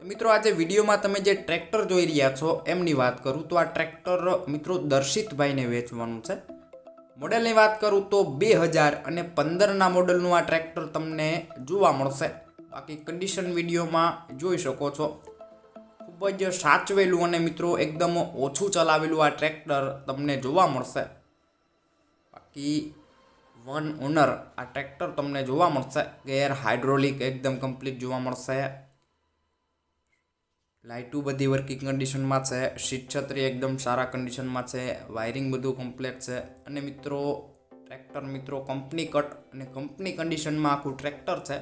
તો મિત્રો આજે વિડીયોમાં તમે જે ટ્રેક્ટર જોઈ રહ્યા છો, એમની વાત કરું. તો આ ટ્રેક્ટર મિત્રો દર્શિતભાઈને વેચવાનું છે. મોડેલની વાત કરું તો બે હજાર અને પંદરના મોડલનું આ ટ્રેક્ટર તમને જોવા મળશે. બાકી કન્ડિશન વિડીયોમાં જોઈ શકો છો. ખૂબ જ સાચવેલું અને મિત્રો એકદમ ઓછું ચલાવેલું આ ટ્રેક્ટર તમને જોવા મળશે. બાકી વન ઓનર આ ટ્રેક્ટર તમને જોવા મળશે. ગેર હાઇડ્રોલિક એકદમ કમ્પ્લીટ જોવા મળશે. લાઇટું બધી વર્કિંગ કન્ડિશનમાં છે સીટ છત્રી એકદમ સારા કન્ડિશનમાં છે, વાયરિંગ બધું કમ્પ્લેટ છે. અને મિત્રો, ટ્રેક્ટર મિત્રો, કંપની કટ અને કંપની કન્ડિશનમાં આખું ટ્રેક્ટર છે.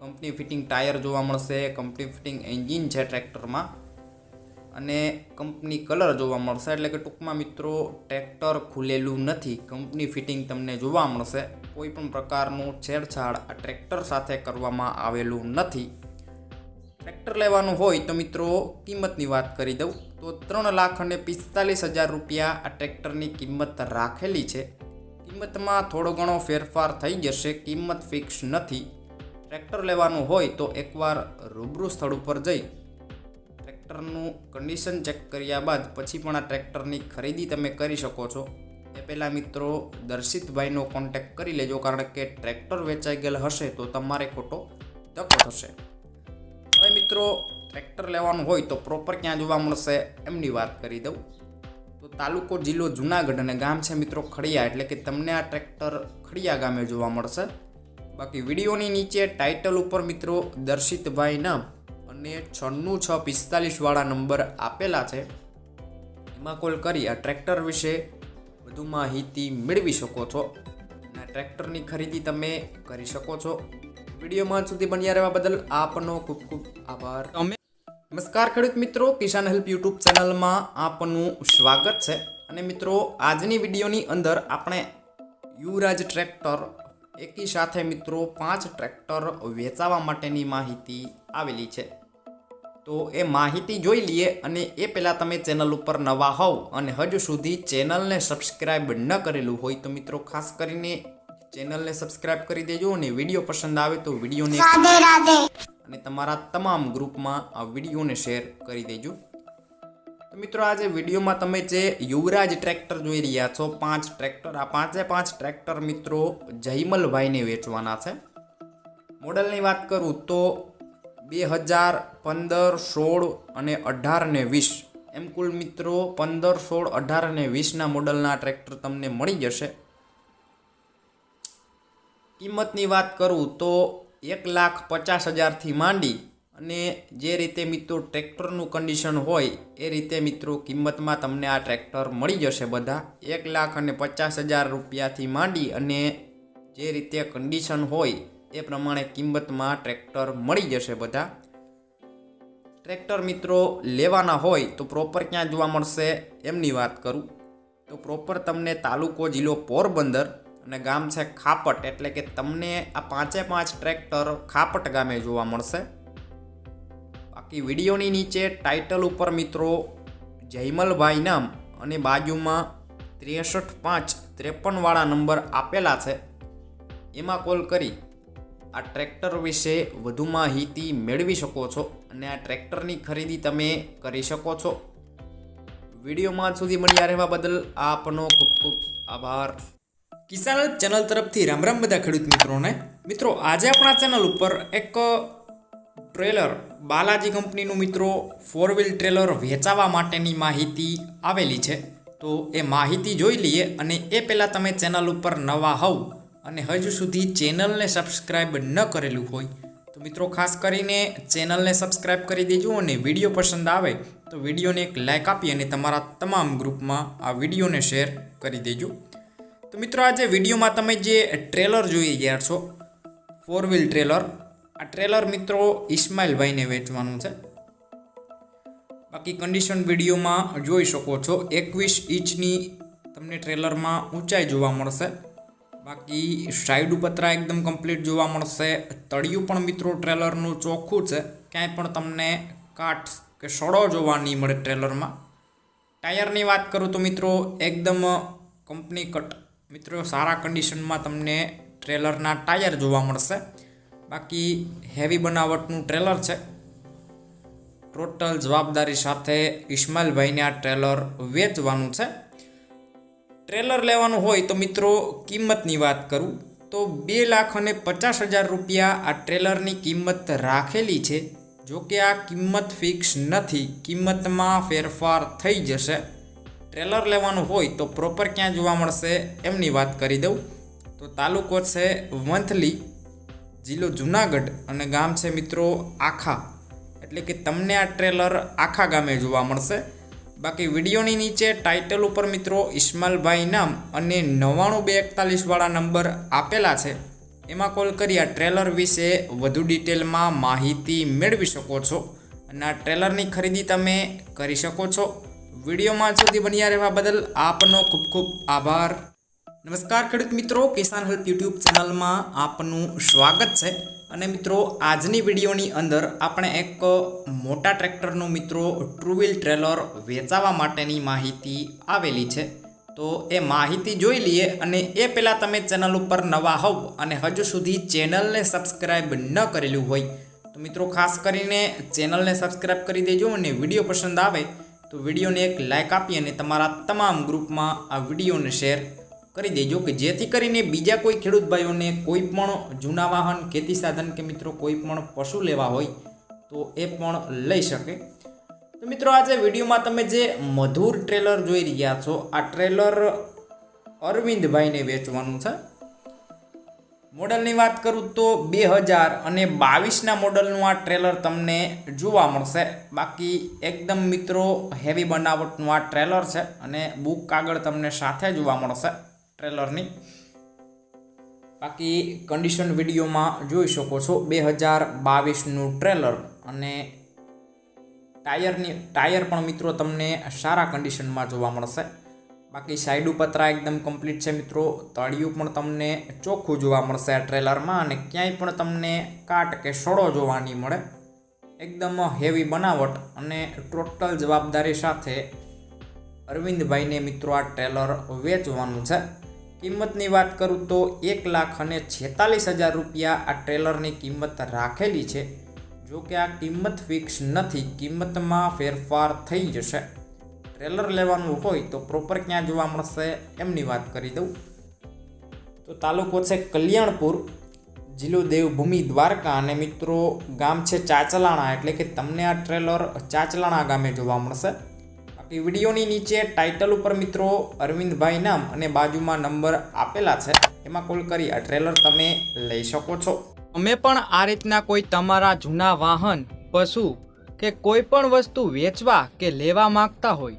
કંપની ફિટિંગ ટાયર જોવા મળશે, કંપની ફિટિંગ એન્જિન છે ટ્રેક્ટરમાં. અને કંપની કલર જોવા મળશે, એટલે કે ટૂંકમાં મિત્રો, ટ્રેક્ટર ખુલેલું નથી, કંપની ફિટિંગ તમને જોવા મળશે. કોઈ પણ પ્રકારનું છેડછાડ આ ટ્રેક્ટર સાથે કરવામાં આવેલું નથી. ટ્રેક્ટર લેવાનું હોય તો મિત્રો કિંમતની વાત કરી દઉં. તો ત્રણ લાખ અને પિસ્તાલીસ હજાર રૂપિયા આ ટ્રેક્ટરની કિંમત રાખેલી છે. કિંમતમાં થોડો ઘણો ફેરફાર થઈ જશે, કિંમત ફિક્સ નથી. ટ્રેક્ટર લેવાનું હોય તો એકવાર રૂબરૂ સ્થળ ઉપર જઈ, ટ્રેક્ટરનું કન્ડિશન ચેક કર્યા બાદ પછી પણ આ ટ્રેક્ટરની ખરીદી તમે કરી શકો છો. એ પહેલાં મિત્રો દર્શિતભાઈનો કોન્ટેક્ટ કરી લેજો, કારણ કે ટ્રેક્ટર વેચાઈ ગયેલ હશે તો તમારે ખોટો ધક્કો થશે. હવે મિત્રો ટ્રેક્ટર લેવાનું હોય તો પ્રોપર ક્યાં જોવા મળશે. એમની વાત કરી દઉં. તો તાલુકો જિલ્લો જુનાગઢ અને ગામ છે મિત્રો ખડિયા, એટલે કે તમને આ ટ્રેક્ટર ખડિયા ગામે જોવા મળશે. બાકી વિડીયોની નીચે ટાઇટલ ઉપર મિત્રો દર્શિતભાઈ નામ અને છન્નું છ પિસ્તાલીસવાળા નંબર આપેલા છે. એમાં કોલ કરી આ ટ્રેક્ટર વિશે વધુ માહિતી મેળવી શકો છો. અને ટ્રેક્ટરની ખરીદી તમે કરી શકો છો. વિડીયોમાં સુધી બન્યા રહેવા બદલ આપનો ખૂબ ખૂબ આભાર. નમસ્કાર ખેડૂત મિત્રો કિસાન હેલ્પ યુટ્યુબ ચેનલમાં આપનું સ્વાગત છે. અને મિત્રો આજની વિડીયોની અંદર આપણે યુવરાજ ટ્રેક્ટર એકી સાથે મિત્રો પાંચ ટ્રેક્ટર વેચાવા માટેની માહિતી આવેલી છે. તો એ માહિતી જોઈ લઈએ અને એ પહેલાં તમે ચેનલ ઉપર નવા હોવ અને હજુ સુધી ચેનલને સબસ્ક્રાઈબ ન કરેલું હોય તો મિત્રો ખાસ કરીને ચેનલને સબસ્ક્રાઇબ કરી દેજો અને વીડિયો પસંદ આવે તો વિડીયોને રાધે અને તમારા તમામ ગ્રુપમાં આ વિડીયોને શેર કરી દેજો. તો મિત્રો આજે વિડીયોમાં તમે જે યુવરાજ ટ્રેક્ટર જોઈ રહ્યા છો પાંચ ટ્રેક્ટર આ પાંચે પાંચ ટ્રેક્ટર મિત્રો જયમલભાઈને વેચવાના છે. મોડલની વાત કરું તો બે હજાર પંદર સોળ અને અઢાર ને વીસ. એમ કુલ મિત્રો પંદર સોળ અઢાર અને વીસના મોડલના ટ્રેક્ટર તમને મળી જશે. કિંમતની વાત કરું તો એક લાખ પચાસ હજારથી માંડી અને જે રીતે મિત્રો ટ્રેક્ટરનું કન્ડિશન હોય, એ રીતે મિત્રો કિંમતમાં તમને આ ટ્રેક્ટર મળી જશે બધા. એક લાખ અને પચાસ હજાર રૂપિયાથી માંડી અને જે રીતે કન્ડિશન હોય, એ પ્રમાણે કિંમતમાં ટ્રેક્ટર મળી જશે બધા. ટ્રેક્ટર મિત્રો લેવાના હોય, તો પ્રોપર ક્યાં જોવા મળશે, એમની વાત કરું. તો પ્રોપર તમને તાલુકો જિલ્લો પોરબંદર અને ગામ છે ખાપટ, એટલે કે તમને આ પાંચે પાંચ ટ્રેક્ટર ખાપટ ગામે જોવા મળશે. બાકી વિડીયોની નીચે ટાઇટલ ઉપર મિત્રો જયમલભાઈ નામ અને બાજુમાં ત્રેસઠ પાંચ ત્રેપનવાળા નંબર આપેલા છે. એમાં કોલ કરી, આ ટ્રેક્ટર વિશે વધુ માહિતી મેળવી શકો છો અને આ ટ્રેક્ટરની ખરીદી તમે કરી શકો છો. વિડીયોમાં સુધી મળ્યા રહેવા બદલ આપનો ખૂબ ખૂબ આભાર. કિસાન ચેનલ તરફથી રામ રામ બધા ખેડૂત મિત્રોને. મિત્રો, આજે આપણા ચેનલ ઉપર એક ટ્રેલર બાલાજી કંપનીનું મિત્રો ફોર વ્હીલ ટ્રેલર વેચાવા માટેની માહિતી આવેલી છે. તો એ માહિતી જોઈ લઈએ અને એ પહેલાં તમે ચેનલ ઉપર નવા હોવ અને હજુ સુધી ચેનલને સબસ્ક્રાઈબ ન કરેલું હોય, તો મિત્રો ખાસ કરીને ચેનલને સબસ્ક્રાઈબ કરી દેજો અને વીડિયો પસંદ આવે તો વિડીયોને એક લાઇક આપી અને તમારા તમામ ગ્રુપમાં આ વિડીયોને શેર કરી દેજો. તો મિત્રો આજે વિડીયોમાં તમે જે ટ્રેલર જોઈ ગયા છો ફોર વ્હીલ ટ્રેલર આ ટ્રેલર મિત્રો ઇસ્માઇલભાઈને વેચવાનું છે. બાકી કન્ડિશન વિડીયોમાં જોઈ શકો છો, એકવીસ ઇંચની તમને ટ્રેલરમાં ઊંચાઈ જોવા મળશે. બાકી સાઈડ ઉપતરા એકદમ કમ્પ્લીટ જોવા મળશે. તળિયું પણ મિત્રો ટ્રેલરનું ચોખ્ખું છે, ક્યાંય પણ તમને કાટ કે સડો જોવા નહીં મળે ટ્રેલરમાં ટાયરની વાત કરું તો મિત્રો, એકદમ કંપની કટ મિત્રો, સારા કન્ડિશનમાં તમને ટ્રેલરના ટાયર જોવા મળશે. બાકી હેવી બનાવટનું ટ્રેલર છે. ટોટલ જવાબદારી સાથે ઇસ્માઇલભાઈને આ ટ્રેલર વેચવાનું છે. ટ્રેલર લેવાનું હોય તો મિત્રો, કિંમતની વાત કરું, તો બે લાખ અને પચાસ હજાર રૂપિયા આ ટ્રેલરની કિંમત રાખેલી છે. જો કે આ કિંમત ફિક્સ નથી. કિંમતમાં ફેરફાર થઈ જશે. ટ્રેલર લેવાનું હોય તો પ્રોપર ક્યાં જોવા મળશે એમની વાત કરી દઉં. તો તાલુકો છે વંથલી, જિલ્લો જુનાગઢ અને ગામ છે મિત્રો આખા. એટલે કે તમને આ ટ્રેલર આખા ગામે જોવા મળશે. બાકી વિડીયોની નીચે ટાઇટલ ઉપર મિત્રો ઇસ્માલભાઈ નામ અને નવ્વાણું બે એકતાલીસવાળા નંબર આપેલા છે. એમાં કોલ કરી આ ટ્રેલર વિશે વધુ ડિટેલમાં માહિતી મેળવી શકો છો. અને આ ટ્રેલરની ખરીદી તમે કરી શકો છો. વિડીયોમાં સુધી બન્યા રહેવા બદલ આપનો ખૂબ ખૂબ આભાર. નમસ્કાર, ખેડૂત મિત્રો. કિસાન હેલ્પ યુટ્યુબ ચેનલમાં આપનું સ્વાગત છે. અને મિત્રો, આજની વિડીયોની અંદર આપણે એક મોટા ટ્રેક્ટરનું મિત્રો ટ્રુ વ્હીલ ટ્રેલર વેચાવા માટેની માહિતી આવેલી છે. તો એ માહિતી જોઈ લઈએ અને એ પહેલાં તમે ચેનલ ઉપર નવા હોવ અને હજુ સુધી ચેનલને સબસ્ક્રાઈબ ન કરેલું હોય, તો મિત્રો ખાસ કરીને ચેનલને સબસ્ક્રાઈબ કરી દેજો અને વીડિયો પસંદ આવે તો વિડીયોને એક લાઇક આપી અને તમારા તમામ ગ્રુપમાં આ વિડીયોને શેર કરી દેજો કે જેથી કરીને બીજા કોઈ ખેડૂત ભાઈઓને કોઈ પણ જૂના વાહન, ખેતી સાધન કે મિત્રો કોઈ પણ પશુ લેવા હોય તો એ પણ લઈ શકે. તો મિત્રો આજે વિડીયોમાં તમે જે મધુર ટ્રેલર જોઈ રહ્યા છો, આ ટ્રેલર અરવિંદભાઈને વેચવાનું છે. મોડલની વાત કરું તો બે હજાર અને બાવીસના મોડલનું આ ટ્રેલર તમને જોવા મળશે. બાકી એકદમ મિત્રો હેવી બનાવટનું આ ટ્રેલર છે અને બુક કાગળ તમને સાથે જોવા મળશે ટ્રેલરની. બાકી કન્ડિશન વિડીયોમાં જોઈ શકો છો બે હજાર બાવીસનું ટ્રેલર અને ટાયરની, ટાયર પણ મિત્રો તમને સારા કન્ડિશનમાં જોવા મળશે. બાકી સાઈડ પતરા એકદમ કમ્પ્લીટ છે મિત્રો. તળિયું પણ તમને ચોખ્ખું જોવા મળશે આ ટ્રેલરમાં અને ક્યાંય પણ તમને કાટ કે સડો જોવા નહીં મળે. એકદમ હેવી બનાવટ અને ટોટલ જવાબદારી સાથે અરવિંદભાઈને મિત્રો આ ટ્રેલર વેચવાનું છે. કિંમતની વાત કરું તો એક લાખ અને છેતાલીસ હજાર રૂપિયા આ ટ્રેલરની કિંમત રાખેલી છે. જો કે આ કિંમત ફિક્સ નથી. કિંમતમાં ફેરફાર થઈ જશે. ટ્રેલર લેવાનું હોય તો પ્રોપર ક્યાં જોવા મળશે એમની વાત કરી દઉં. તો તાલુકો છે કલ્યાણપુર, જિલ્લો દેવભૂમિ દ્વારકા અને મિત્રો ગામ છે ચાચલાણા એટલે કે તમને આ ટ્રેલર ચાચલાણા ગામે જોવા મળશે. બાકી વિડીયોની નીચે ટાઇટલ ઉપર મિત્રો અરવિંદભાઈ નામ અને બાજુમાં નંબર આપેલા છે, એમાં કોલ કરી આ ટ્રેલર તમે લઈ શકો છો. તમે પણ આ રીતના કોઈ તમારા જૂના વાહન, પશુ કે કોઈ પણ વસ્તુ વેચવા કે લેવા માંગતા હોય